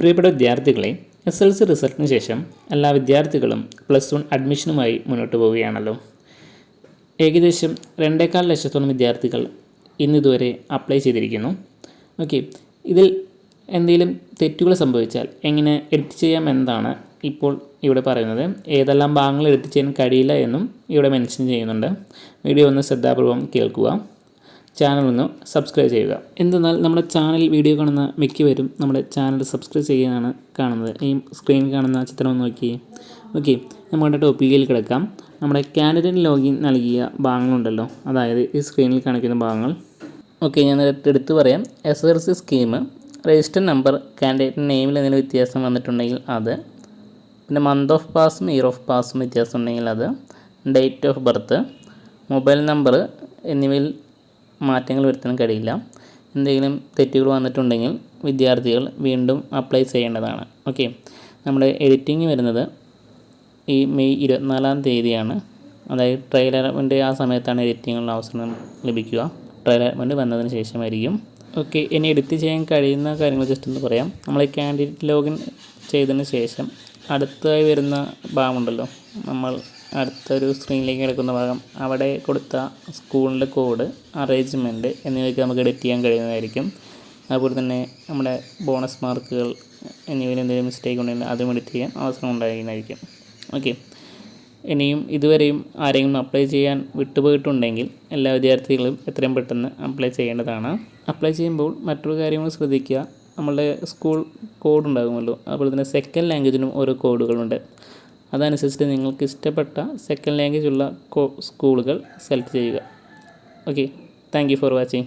പ്രിയപ്പെട്ട വിദ്യാർത്ഥികളെ S L C റിസൾട്ടിന് ശേഷം എല്ലാ വിദ്യാർത്ഥികളും പ്ലസ് വൺ അഡ്മിഷനുമായി മുന്നോട്ട് പോവുകയാണല്ലോ. ഏകദേശം രണ്ടേക്കാൽ ലക്ഷത്തോളം വിദ്യാർത്ഥികൾ ഇന്നിതുവരെ അപ്ലൈ ചെയ്തിരിക്കുന്നു. ഓക്കെ ഇതിൽ എന്തെങ്കിലും തെറ്റുകൾ സംഭവിച്ചാൽ എങ്ങനെ എഡിറ്റ് ചെയ്യാം എന്നതാണ് ഇപ്പോൾ ഇവിടെ പറയുന്നത്. ഏതെല്ലാം ഭാഗങ്ങൾ എഡിറ്റ് ചെയ്യാൻ കഴിയില്ല എന്നും ഇവിടെ മെൻഷൻ ചെയ്യുന്നുണ്ട്. വീഡിയോ ഒന്ന് ശ്രദ്ധാപൂർവം കേൾക്കുക. ചാനൽ ഒന്ന് സബ്സ്ക്രൈബ് ചെയ്യുക. എന്തെന്നാൽ നമ്മുടെ ചാനൽ വീഡിയോ കാണുന്ന മിക്കവരും നമ്മുടെ ചാനൽ സബ്സ്ക്രൈബ് ചെയ്യാനാണ് കാണുന്നത്. ഈ സ്ക്രീനിൽ കാണുന്ന ചിത്രം ഒന്ന് നോക്കി ഓക്കെ നമ്മുടെ ടോപ്പിക്കിൽ കിടക്കാം. നമ്മുടെ കാൻഡിഡേറ്റ് ലോഗിൻ നൽകിയ ഭാഗങ്ങളുണ്ടല്ലോ. അതായത് ഈ സ്ക്രീനിൽ കാണിക്കുന്ന ഭാഗങ്ങൾ. ഓക്കെ ഞാൻ എടുത്തു പറയാം. S L C scheme register number candidate നെയിമിൽ എന്തെങ്കിലും വ്യത്യാസം വന്നിട്ടുണ്ടെങ്കിൽ അത്. പിന്നെ മന്ത് ഓഫ് പാസും ഇയർ ഓഫ് പാസും വ്യത്യാസം ഉണ്ടെങ്കിൽ അത്. Date of birth mobile number എന്നിവയിൽ മാറ്റങ്ങൾ വരുത്താൻ കഴിയില്ല. എന്തെങ്കിലും തെറ്റുകൾ വന്നിട്ടുണ്ടെങ്കിൽ വിദ്യാർത്ഥികൾ വീണ്ടും അപ്ലൈ ചെയ്യേണ്ടതാണ്. ഓക്കെ നമ്മുടെ എഡിറ്റിംഗ് വരുന്നത് ഈ മെയ് ഇരുപത്തിനാലാം തീയതിയാണ്. അതായത് ട്രയൽ അലോട്ട്മെന്റ് ആ സമയത്താണ് എഡിറ്റിങ്ങിനുള്ള അവസരം ലഭിക്കുക. ട്രയൽ അലവന്റ് വന്നതിന് ശേഷമായിരിക്കും. ഓക്കെ ഇനി എഡിറ്റ് ചെയ്യാൻ കഴിയുന്ന കാര്യങ്ങൾ ജസ്റ്റ് ഒന്ന് പറയാം. നമ്മൾ ഈ കാൻഡിഡേറ്റ് ലോഗിൻ ചെയ്തതിന് ശേഷം അടുത്തായി വരുന്ന ഭാഗമുണ്ടല്ലോ. നമ്മൾ അടുത്തൊരു സ്ക്രീനിലേക്ക് കിടക്കുന്ന ഭാഗം അവിടെ കൊടുത്ത സ്കൂളിന്റെ കോഡ് അറേഞ്ച്മെന്റ് എന്നിവയൊക്കെ നമുക്ക് എഡിറ്റ് ചെയ്യാൻ കഴിയുന്നതായിരിക്കും. അതുപോലെ തന്നെ നമ്മുടെ ബോണസ് മാർക്കുകൾ എന്നിവയിൽ എന്തെങ്കിലും മിസ്റ്റേക്ക് ഉണ്ടെങ്കിൽ അതും എഡിറ്റ് ചെയ്യാൻ അവസരം ഉണ്ടായിരിക്കുന്നതായിരിക്കും. ഓക്കെ ഇനിയും ഇതുവരെയും ആരെങ്കിലും അപ്ലൈ ചെയ്യാൻ വിട്ടുപോയിട്ടുണ്ടെങ്കിൽ എല്ലാ വിദ്യാർത്ഥികളും എത്രയും പെട്ടെന്ന് അപ്ലൈ ചെയ്യേണ്ടതാണ്. അപ്ലൈ ചെയ്യുമ്പോൾ മറ്റൊരു കാര്യങ്ങൾ ശ്രദ്ധിക്കുക. നമ്മളുടെ സ്കൂൾ കോഡ് ഉണ്ടാകുമല്ലോ. അതുപോലെ തന്നെ സെക്കൻഡ് ലാംഗ്വേജിനും ഓരോ കോഡുകളുണ്ട് അതനുസരിച്ചിട്ട് നിങ്ങൾക്ക് ഇഷ്ടപ്പെട്ട സെക്കൻഡ് ലാംഗ്വേജ് ഉള്ള സ്കൂളുകൾ സെലക്ട് ചെയ്യുക. Okay thank you for watching